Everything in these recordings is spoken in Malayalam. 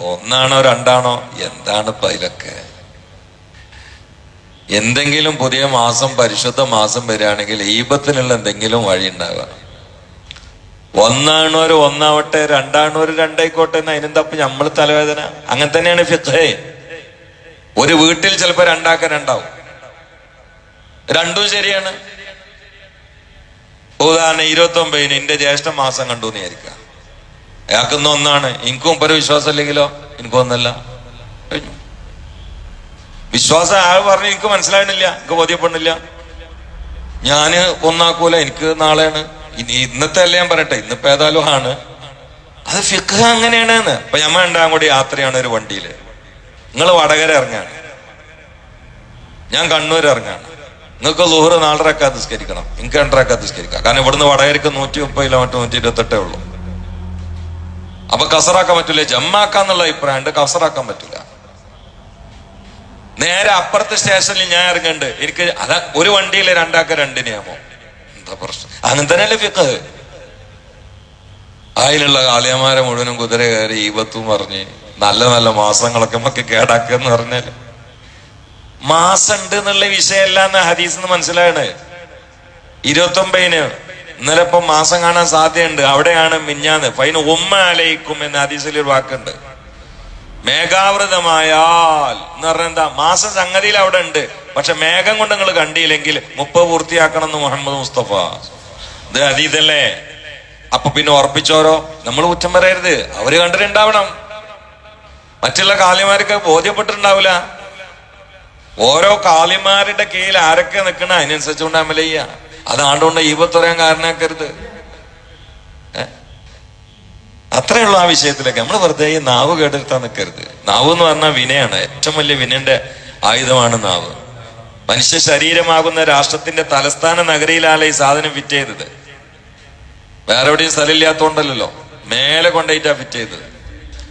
ഒന്നാണോ രണ്ടാണോ? എന്താണ് പൈലൊക്കെ എന്തെങ്കിലും പുതിയ മാസം പരിശുദ്ധ മാസം വരികയാണെങ്കിൽ ഈപത്തിനുള്ള എന്തെങ്കിലും വഴി ഉണ്ടാവുക. ഒന്നാണോർ ഒന്നാവട്ടെ രണ്ടാണോർ രണ്ടായിക്കോട്ടെ എന്ന് അതിനും തപ്പ് നമ്മൾ തലവേദന? അങ്ങനെ തന്നെയാണ് ഫിഖേ. ഒരു വീട്ടിൽ ചിലപ്പോ രണ്ടാക്ക രണ്ടാവും രണ്ടും ശരിയാണ്. ഉദാഹരണം ഇരുപത്തി ഒമ്പതിന് എന്റെ ജ്യേഷ്ഠ മാസം കണ്ടു എന്ന് അയാൾക്കൊന്നും ഒന്നാണ്. എനിക്കും ഒരു വിശ്വാസം ഇല്ലെങ്കിലോ? എനിക്കും ഒന്നല്ല. കഴിഞ്ഞു. വിശ്വാസം ആൾ പറഞ്ഞു എനിക്ക് മനസ്സിലാവണില്ല എനിക്ക് ബോധ്യപ്പെടുന്നില്ല. ഞാൻ ഒന്നാക്കൂല. എനിക്ക് നാളെയാണ്. ഇനി ഇന്നത്തെ അല്ല ഞാൻ പറയട്ടെ. ഇന്നിപ്പോ ഏതായാലും ആണ്. അത് ഫിഖ് അങ്ങനെയാണ് ഇപ്പൊ ഞമ്മ ഉണ്ടാകും കൂടി യാത്രയാണ് ഒരു വണ്ടിയിൽ നിങ്ങൾ വടകര ഇറങ്ങാണ്. ഞാൻ കണ്ണൂർ ഇറങ്ങാണ്. നിങ്ങൾക്ക് ലോഹറ് നാലരക്കാ നിസ്കരിക്കണം. എനിക്ക് രണ്ടരക്കാ നിസ്കരിക്കാം. കാരണം ഇവിടുന്ന് വടകരക്ക് നൂറ്റി മുപ്പത് കിലോമീറ്റർ നൂറ്റി ഇരുപത്തെട്ടേ ഉള്ളൂ. അപ്പൊ കസറാക്കാൻ പറ്റൂല. ജമ്മാക്കാന്നുള്ള അഭിപ്രായം ഉണ്ട് കസറാക്കാൻ പറ്റൂല. നേരെ അപ്പുറത്തെ സ്റ്റേഷനിൽ ഞാൻ ഇറങ്ങണ്ട്. എനിക്ക് അതാ ഒരു വണ്ടിയിൽ രണ്ടാക്ക രണ്ടിനെയാമോ എന്താ പ്രശ്നം? അങ്ങനെ തന്നെയല്ലേ ഫിക്ക് അതിലുള്ള കാളിയന്മാരെ മുഴുവനും കുതിര കയറി ഈപത്തും പറഞ്ഞ് നല്ല നല്ല മാസങ്ങളൊക്കെ നമുക്ക് കേടാക്കെന്ന് പറഞ്ഞാൽ. മാസം ഉണ്ട് എന്നുള്ള വിഷയമല്ല എന്ന് ഹദീസ് മനസ്സിലായണേ ഇരുപത്തി ഒമ്പതിന് ഇന്നലെ മാസം കാണാൻ സാധ്യതയുണ്ട്. അവിടെയാണ് മിഞ്ഞാന്ന്. ഫൈന ഉമ്മ അലയിക്കും എന്ന ഹദീസിൽ ഒരു വാക്കുണ്ട്. മേഘാവൃതമായാൽ എന്ന് പറഞ്ഞാൽ എന്താ? മാസ സംഗതിയിൽ അവിടെ ഉണ്ട്. പക്ഷെ മേഘം കൊണ്ട് നിങ്ങൾ കണ്ടില്ലെങ്കിൽ മുപ്പത് പൂർത്തിയാക്കണം എന്ന് മുഹമ്മദ് മുസ്തഫ. ഇത് അതീതല്ലേ? അപ്പൊ പിന്നെ ഉറപ്പിച്ചോരോ? നമ്മൾ കുറ്റം പറയരുത്. അവർ കണ്ടിട്ടുണ്ടാവണം. മറ്റുള്ള കാലിമാർക്ക് ബോധ്യപ്പെട്ടിട്ടുണ്ടാവില്ല. ഓരോ കാലിമാരുടെ കീഴിൽ ആരൊക്കെ നിൽക്കണ അതിനനുസരിച്ചുകൊണ്ട് അമല ചെയ്യ അതാണ്ടുകൊണ്ട് ഈപത്തുറയാൻ കാരണമാക്കരുത്? അത്രയുള്ള ആ വിഷയത്തിലൊക്കെ നമ്മൾ വെറുതെ ഈ നാവ് കേട്ടിരുത്താൻ നിൽക്കരുത് നാവ് എന്ന് പറഞ്ഞാൽ വിനയാണ്. ഏറ്റവും വലിയ വിനന്റെ ആയുധമാണ് നാവ്. മനുഷ്യ ശരീരമാകുന്ന രാഷ്ട്രത്തിന്റെ തലസ്ഥാന നഗരിയിലാണ് ഈ സാധനം ഫിറ്റ് ചെയ്തത്? വേറെ എവിടെയും സ്ഥലമില്ലാത്തോണ്ടല്ലോ മേലെ കൊണ്ടേറ്റാ ഫിറ്റ് ചെയ്തത്.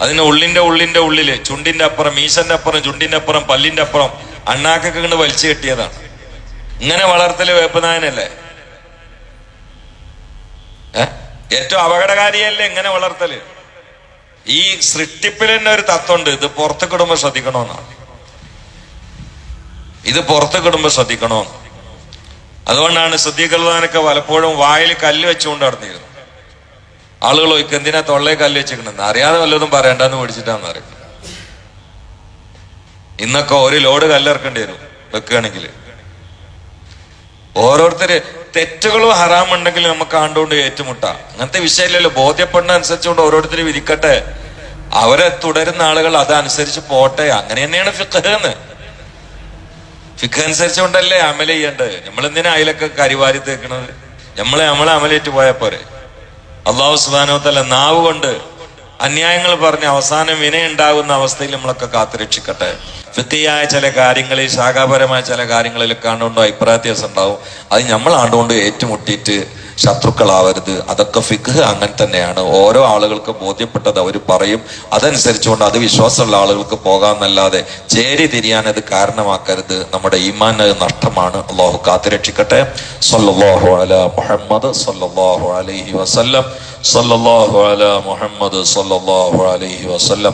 അതിന് ഉള്ളിന്റെ ഉള്ളിന്റെ ഉള്ളിൽ ചുണ്ടിന്റെ അപ്പുറം മീശന്റെ അപ്പുറം ചുണ്ടിന്റെ അപ്പുറം പല്ലിന്റെ അപ്പുറം അണ്ണാക്കൊക്കെ കണ്ട് വലിച്ചു കെട്ടിയതാണ്. ഇങ്ങനെ വളർത്തൽ വേപ്പനായനല്ലേ? ഏറ്റവും അപകടകാരിയല്ലേ എങ്ങനെ വളർത്തൽ? ഈ സൃഷ്ടിപ്പിൽ തന്നെ ഒരു തത്വമുണ്ട്. ഇത് പുറത്ത് കിടുമ്പോ ശ്രദ്ധിക്കണമെന്നാണ് ഇത് പുറത്ത് കിടുമ്പോ ശ്രദ്ധിക്കണമെന്ന് അതുകൊണ്ടാണ് ശ്രദ്ധിക്കുന്നതിനൊക്കെ പലപ്പോഴും വായിൽ കല്ല് വെച്ചുകൊണ്ട് നടന്നിരുന്നു ആളുകൾ ചോദിക്കും എന്തിനാ തൊള്ളയെ കല്ല് വെച്ചിരിക്കണെന്ന് അറിയാതെ വല്ലതും പറയണ്ടെന്ന് മേടിച്ചിട്ടാന്ന് അറിയും ഇന്നൊക്കെ ഒരു ലോഡ് കല്ലിറക്കേണ്ടി വരും വെക്കുകയാണെങ്കിൽ. ഓരോരുത്തര് തെറ്റുകളും ഹറാമുണ്ടെങ്കിൽ നമുക്ക് ആണ്ടുകൊണ്ട് ഏറ്റുമുട്ടാം. അങ്ങനത്തെ വിഷയമില്ലല്ലോ. ബോധ്യപ്പെടുന്ന അനുസരിച്ചുകൊണ്ട് ഓരോരുത്തർ വിധിക്കട്ടെ അവരെ തുടരുന്ന ആളുകൾ അതനുസരിച്ച് പോട്ടെ. അങ്ങനെ തന്നെയാണ് ഫിഖ് എന്ന്. ഫിഖ് അനുസരിച്ചുകൊണ്ടല്ലേ അമല ചെയ്യേണ്ടത്? നമ്മൾ എന്തിനാ അതിലൊക്കെ കരിവാരി തേക്കണത്? നമ്മളെ നമ്മളെ അമലേറ്റ് പോയാൽ പോരെ. അള്ളാഹു സുബാനോത്തല്ല നാവ് കൊണ്ട് അന്യായങ്ങൾ പറഞ്ഞ് അവസാനം വിനയുണ്ടാകുന്ന അവസ്ഥയിൽ നമ്മളൊക്കെ കാത്തുരക്ഷിക്കട്ടെ. ഫിത്തിയായ ചില കാര്യങ്ങളിൽ ശാഖാപരമായ ചില കാര്യങ്ങളിലൊക്കെ ആണ്ടുകൊണ്ട് അഭിപ്രായത്യാസം ഉണ്ടാവും അത് നമ്മൾ ആണ്ടുകൊണ്ട് ഏറ്റുമുട്ടിയിട്ട് ശത്രുക്കളാവരുത്. അതൊക്കെ ഫിഖ് അങ്ങനെ തന്നെയാണ്. ഓരോ ആളുകൾക്ക് ബോധ്യപ്പെട്ടത് അവർ പറയും. അതനുസരിച്ചുകൊണ്ട് അത് വിശ്വാസമുള്ള ആളുകൾക്ക് പോകാമെന്നല്ലാതെ ചേരി തിരിയാൻ അത് കാരണമാക്കരുത്. നമ്മുടെ ഈമാൻ നഷ്ടമാണ്. അള്ളാഹു കാത്തുരക്ഷിക്കട്ടെ. സല്ലല്ലാഹു അല മുഹമ്മദ് സല്ലല്ലാഹു അലൈഹി വസല്ലം. സല്ലല്ലാഹു അല മുഹമ്മദ് സല്ലല്ലാഹു അലൈഹി വസല്ലം.